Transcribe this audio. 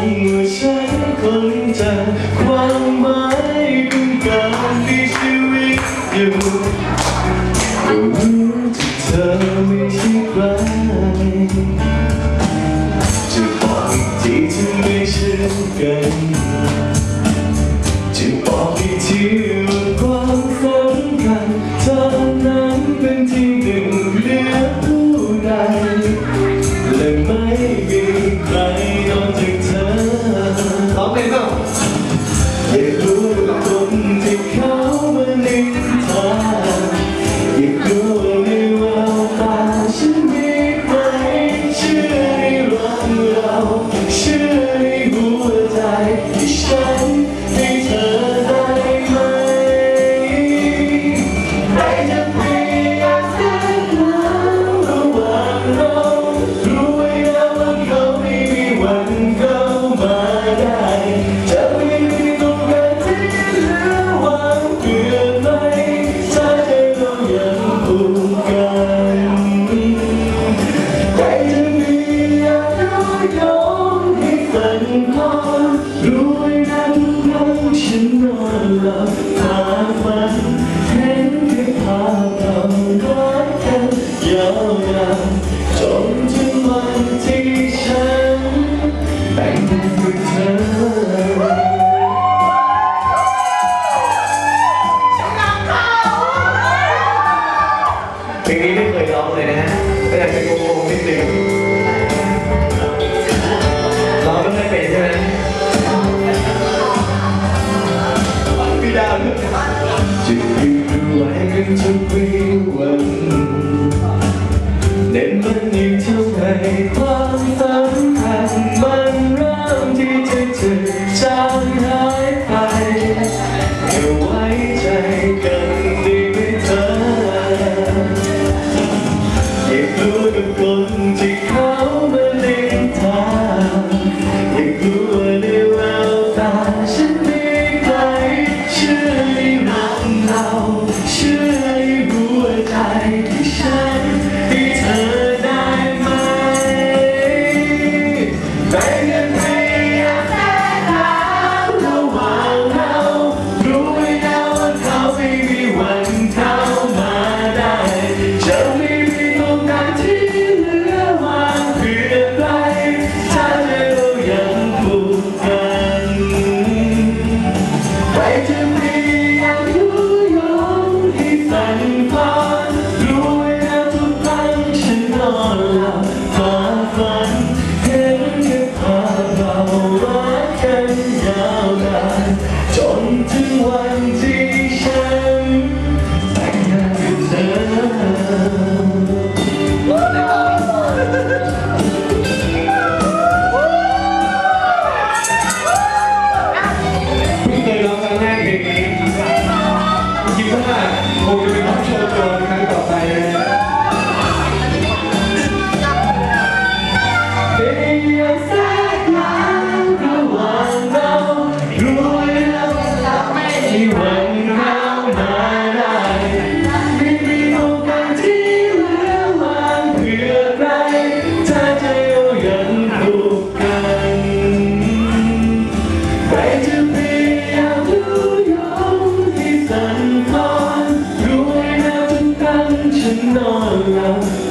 เมื่อฉันค้นจากความหมายของการมีชีวิตอยู่ก็รู้ที่เธอไม่ 进我了。 วันเด่นมันอีกเท่าไหร่ความสำคัญมันเริ่มที่จะจืดจางหายไปจะไว้ใจกันดีไหมเธออย่ากรู้กับคนที่ วนานจนถึงวันที่ฉันแต่งานกับเธอเพิ่คยองคลงแรกเพนี้คิดว่าคงจะเป็น nỗi lòng